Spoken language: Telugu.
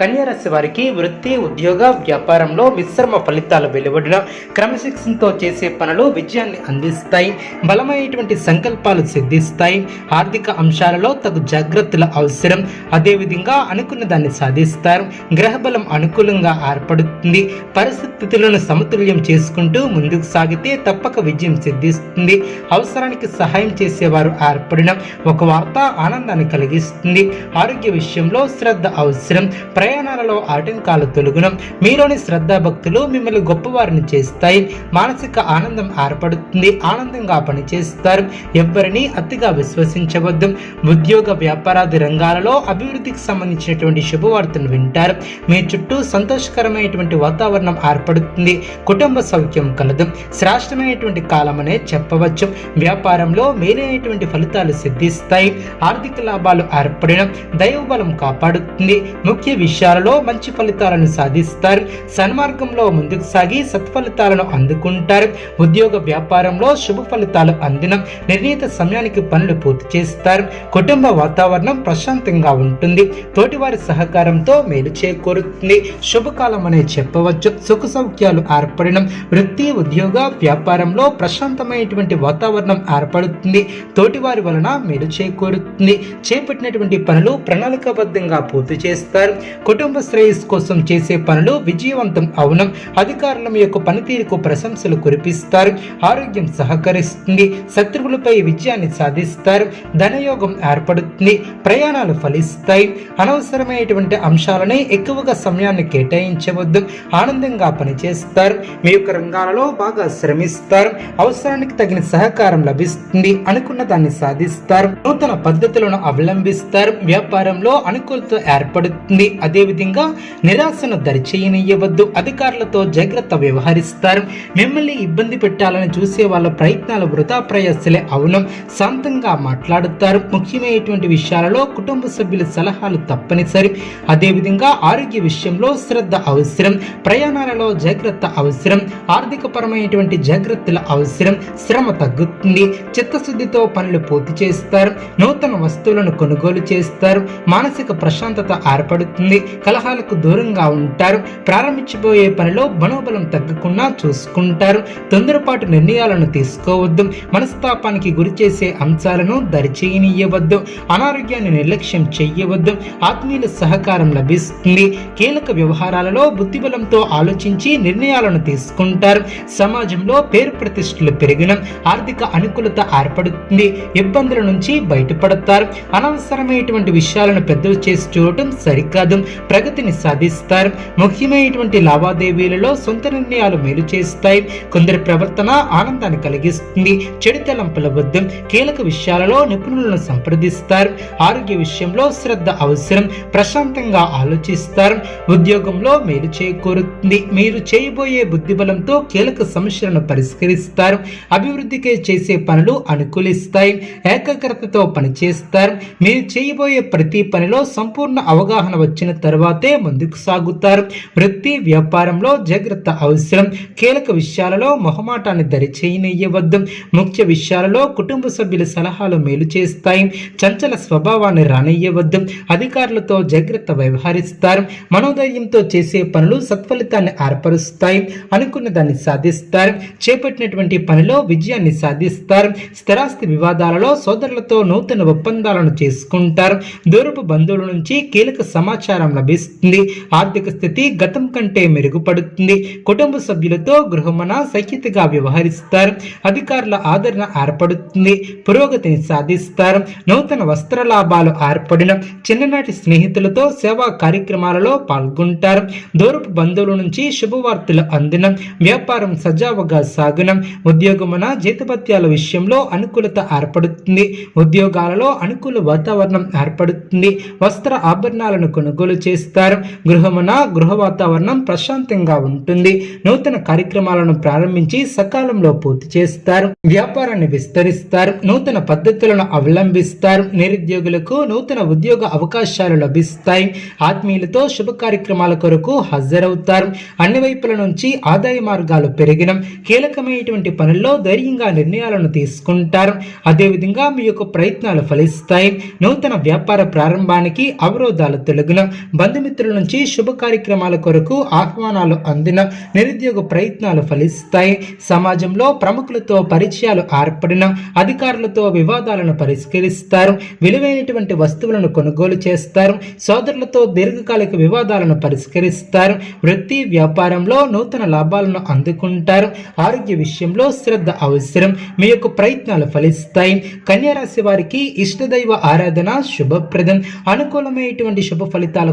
కన్యారాశి వారికి వృత్తి ఉద్యోగ వ్యాపారంలో మిశ్రమ ఫలితాలు వెలువడిన క్రమశిక్షణతో చేసే పనులు విజయాన్ని అందిస్తాయి. బలమైనటువంటి సంకల్పాలు సిద్ధిస్తాయి. ఆర్థిక అంశాలలో తగు జాగ్రత్తల అవసరం. అదేవిధంగా అనుకున్న దాన్ని సాధిస్తారు. గ్రహబలం అనుకూలంగా ఏర్పడుతుంది. పరిస్థితులను సమతుల్యం చేసుకుంటూ ముందుకు సాగితే తప్పక విజయం సిద్ధిస్తుంది. అవసరానికి సహాయం చేసేవారు ఏర్పడిన ఒక వార్త ఆనందాన్ని కలిగిస్తుంది. ఆరోగ్య విషయంలో శ్రద్ధ అవసరం. ప్రయాణాలలో ఆటంకాలు తొలగడం మీలోని శ్రద్ధా భక్తులు మిమ్మల్ని గొప్పవారిని చేస్తాయి. మానసిక ఆనందం ఏర్పడుతుంది. ఆనందంగా పనిచేస్తారు. ఎవరిని అతిగా విశ్వసించవద్దు. ఉద్యోగ వ్యాపారాది రంగాలలో అభివృద్ధికి సంబంధించినటువంటి శుభవార్తను వింటారు. మీ చుట్టూ సంతోషకరమైనటువంటి వాతావరణం ఏర్పడుతుంది. కుటుంబ సౌఖ్యం కలదు. శ్రేష్టమైనటువంటి కాలమనే చెప్పవచ్చు. వ్యాపారంలో మేలైనటువంటి ఫలితాలు సిద్ధిస్తాయి. ఆర్థిక లాభాలు ఏర్పడిన దైవబలం కాపాడుతుంది. ముఖ్య విషయం విషయాలలో మంచి ఫలితాలను సాధిస్తారు. సన్మార్గంలో ముందుకు సాగి సత్ఫలితాలను అందుకుంటారు. ఉద్యోగ వ్యాపారంలో శుభ ఫలితాలు అందిన నిర్ణీత సమయానికి పనులు పూర్తి చేస్తారు. కుటుంబ వాతావరణం ప్రశాంతంగా ఉంటుంది. తోటివారి సహకారంతో మేలు చేకూరుతుంది. శుభకాలం అనే చెప్పవచ్చు. సుఖ సౌఖ్యాలు ఏర్పడడం వృత్తి ఉద్యోగ వ్యాపారంలో ప్రశాంతమైనటువంటి వాతావరణం ఏర్పడుతుంది. తోటివారి వలన మేలు చేకూరుతుంది. చేపట్టినటువంటి పనులు ప్రణాళికాబద్ధంగా పూర్తి చేస్తారు. కుటుంబ శ్రేయస్సు కోసం చేసే పనులు విజయవంతం అవనం. అధికారుల యొక్క పనితీరుకు ప్రశంసలు కురిపిస్తారు. ఆరోగ్యం సహకరిస్తుంది. శత్రువులపై విజయాన్ని సాధిస్తారు. ధనయోగం ఏర్పడుతుంది. ప్రయాణాలు ఫలిస్తాయి. అనవసరమైనటువంటి అంశాలని ఎక్కువగా సమయాన్ని కేటాయించవద్దు. ఆనందంగా పనిచేస్తారు. మీ యొక్క రంగాలలో బాగా శ్రమిస్తారు. అవసరానికి తగిన సహకారం లభిస్తుంది. అనుకున్న దాన్ని సాధిస్తారు. నూతన పద్ధతులను అవలంబిస్తారు. వ్యాపారంలో అనుకూలత ఏర్పడుతుంది. అదేవిధంగా నిరాశను దరిచేయనియ్యవద్దు. అధికారులతో జాగ్రత్త వ్యవహరిస్తారు. మిమ్మల్ని ఇబ్బంది పెట్టాలని చూసే వాళ్ళ ప్రయత్నాలు వృధా ప్రయాసలే అవును. శాంతంగా మాట్లాడుతారు. ముఖ్యమైనటువంటి విషయాలలో కుటుంబ సభ్యుల సలహాలు తప్పనిసరి. అదేవిధంగా ఆరోగ్య విషయంలో శ్రద్ధ అవసరం. ప్రయాణాలలో జాగ్రత్త అవసరం. ఆర్థిక పరమైనటువంటి జాగ్రత్తల అవసరం. శ్రమ తగ్గుతుంది. చిత్తశుద్ధితో పనులు పూర్తి చేస్తారు. నూతన వస్తువులను కొనుగోలు చేస్తారు. మానసిక ప్రశాంతత ఏర్పడుతుంది. కలహాలకు దూరంగా ఉంటారు. ప్రారంభించబోయే పనిలో మనోబలం తగ్గకుండా చూసుకుంటారు. తొందరపాటు నిర్ణయాలను తీసుకోవద్దు. మనస్తాపానికి గురి చేసే అంశాలను దరిచేయనీయవద్దు. అనారోగ్యాన్ని నిర్లక్ష్యం చెయ్యవద్దు. ఆత్మీయుల సహకారం లభిస్తుంది. కీలక వ్యవహారాలలో బుద్ధిబలంతో ఆలోచించి నిర్ణయాలను తీసుకుంటారు. సమాజంలో పేరు ప్రతిష్టలు పెరిగిన. ఆర్థిక అనుకూలత ఏర్పడుతుంది. ఇబ్బందుల నుంచి బయటపడతారు. అనవసరమైనటువంటి విషయాలను పెద్దలు చేసి చూడటం సరికాదు. ప్రగతిని సాధిస్తారు. ముఖ్యమైనటువంటి లావాదేవీలలో సొంత నిర్ణయాలు మేలు చేస్తాయి. కొందరి ప్రవర్తన ఆనందాన్ని కలిగిస్తుంది. చెడు తలంపుల వద్దు కీలక విషయాలలో నిపుణులను సంప్రదిస్తారు. ఆరోగ్య విషయంలో శ్రద్ధ అవసరం. ప్రశాంతంగా ఆలోచిస్తారు. ఉద్యోగంలో మేలు చేకూరుతుంది. మీరు చేయబోయే బుద్ధిబలంతో కీలక సమస్యలను పరిష్కరిస్తారు. అభివృద్ధికి చేసే పనులు అనుకూలిస్తాయి. ఏకాగ్రతతో పనిచేస్తారు. మీరు చేయబోయే ప్రతి పనిలో సంపూర్ణ అవగాహన వచ్చిన తర్వాతే ముందుకు సాగుతారు. వృత్తి వ్యాపారంలో జాగ్రత్త అవసరం. కీలక విషయాలలో మొహమాటాన్ని దరిచేయనియ్యవద్దు. ముఖ్య విషయాలలో కుటుంబ సభ్యుల సలహాలు మేలు చేస్తాయి. చంచల స్వభావాన్ని రానియ్యవద్దు. అధికారులతో జాగ్రత్త వ్యవహరిస్తారు. మనోధైర్యంతో చేసే పనులు సత్ఫలితాన్ని ఏర్పరుస్తాయి. అనుకున్న దాన్ని సాధిస్తారు. చేపట్టినటువంటి పనిలో విజయాన్ని సాధిస్తారు. స్థిరాస్తి వివాదాలలో సోదరులతో నూతన ఒప్పందాలను చేసుకుంటారు. దూరపు బంధువుల నుంచి కీలక సమాచారం సహకారం లభిస్తుంది. ఆర్థిక స్థితి గతం కంటే మెరుగుపడుతుంది. కుటుంబ సభ్యులతో గృహమన సఖ్యతగా వ్యవహరిస్తారు. అధికారుల ఆదరణ ఏర్పడుతుంది. పురోగతిని సాధిస్తారు. నూతన వస్త్ర లాభాలు ఏర్పడిన చిన్ననాటి స్నేహితులతో సేవా కార్యక్రమాలలో పాల్గొంటారు. దూరపు బంధువుల నుంచి శుభవార్తలు అందిన. వ్యాపారం సజావుగా సాగున. ఉద్యోగమున జీతభత్యాల విషయంలో అనుకూలత ఏర్పడుతుంది. ఉద్యోగాలలో అనుకూల వాతావరణం ఏర్పడుతుంది. వస్త్ర ఆభరణాలను కొనుగోలు చేస్తారు. గృహమున గృహ వాతావరణం ప్రశాంతంగా ఉంటుంది. నూతన కార్యక్రమాలను ప్రారంభించి సకాలంలో పూర్తి చేస్తారు. వ్యాపారాన్ని విస్తరిస్తారు. నూతన పద్ధతులను అవలంబిస్తారు. నిరుద్యోగులకు నూతన ఉద్యోగ అవకాశాలు లభిస్తాయి. ఆత్మీయులతో శుభ కార్యక్రమాల కొరకు హాజరవుతారు. అన్ని వైపుల నుంచి ఆదాయ మార్గాలు పెరిగిన. కీలకమైనటువంటి పనుల్లో ధైర్యంగా నిర్ణయాలను తీసుకుంటారు. అదేవిధంగా మీ యొక్క ప్రయత్నాలు ఫలిస్తాయి. నూతన వ్యాపార ప్రారంభానికి అవరోధాలు తొలగిన. బంధుమిత్రుల నుంచి శుభ కార్యక్రమాల కొరకు ఆహ్వానాలు అందిన నిరుద్యోగ ప్రయత్నాలు ఫలిస్తాయి. సమాజంలో ప్రముఖులతో పరిచయాలు ఏర్పడిన అధికారులతో వివాదాలను పరిష్కరిస్తారు. విలువైనటువంటి వస్తువులను కొనుగోలు చేస్తారు. సోదరులతో దీర్ఘకాలిక వివాదాలను పరిష్కరిస్తారు. వృత్తి వ్యాపారంలో నూతన లాభాలను అందుకుంటారు. ఆరోగ్య విషయంలో శ్రద్ధ అవసరం. మీ యొక్క ప్రయత్నాలు ఫలిస్తాయి. కన్యారాశి వారికి ఇష్టదైవ ఆరాధన శుభప్రదం. అనుకూలమైనటువంటి శుభ ఫలితాల